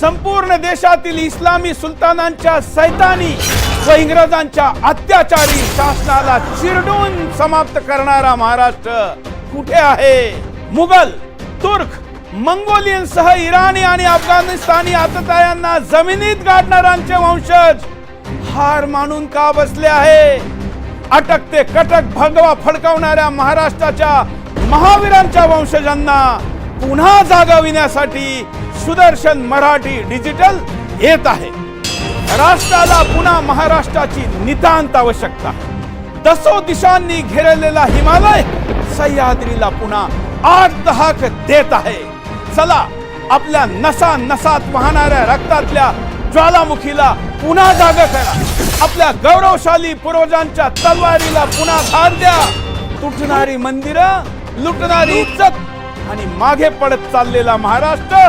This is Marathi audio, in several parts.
संपूर्ण देशातील इस्लामी सुलतानांच्या सैतानी व इंग्रजांच्या अत्याचारी शासनाला चिरडून समाप्त करणारा महाराष्ट्र कुठे आहे? मुघल तुर्क मंगोलियन सह इराणी आणि अफगाणिस्तानी आततायांना जमिनीत गाडणाऱ्यांचे वंशज हार मानून का बसले आहे? अटक ते कटक भगवा फडकवणाऱ्या महाराष्ट्राच्या महावीरांच्या वंशजांना पुन्हा जागविण्यासाठी सुदर्शन मराठी डिजिटल येत आहे. राष्ट्राला पुन्हा महाराष्ट्राची नितांत आवश्यकता. दसो दिशांनी घेरलेला हिमालय सह्याद्रीला पुन्हा आठ दहाक देत आहे. चला आपल्या नसा नसात वाहणाऱ्या रक्तातल्या ज्वालामुखीला पुन्हा जाग करा. आपल्या गौरवशाली पूर्वजांच्या तलवारीला पुन्हा धार द्या. तुटणारी मंदिरं लुटणारी इज्जत आणि मागे पडत चाललेला महाराष्ट्र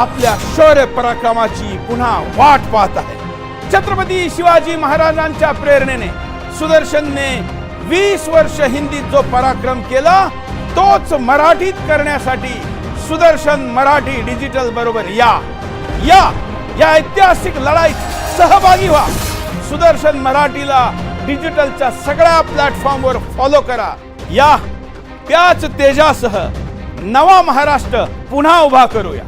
आपल्या शौर्य पराक्रमाची पुन्हा वाट पाहत आहे. छत्रपती शिवाजी महाराजांच्या प्रेरणेने सुदर्शनने वीस वर्ष हिंदीत जो पराक्रम केला तोच मराठीत करण्यासाठी सुदर्शन मराठी डिजिटल बरोबर या. या या ऐतिहासिक लढाईत सहभागी व्हा. सुदर्शन मराठीला डिजिटलच्या सगळ्या प्लॅटफॉर्मवर फॉलो करा. या त्याच तेजासह नवा महाराष्ट्र पुन्हा उभा करूया.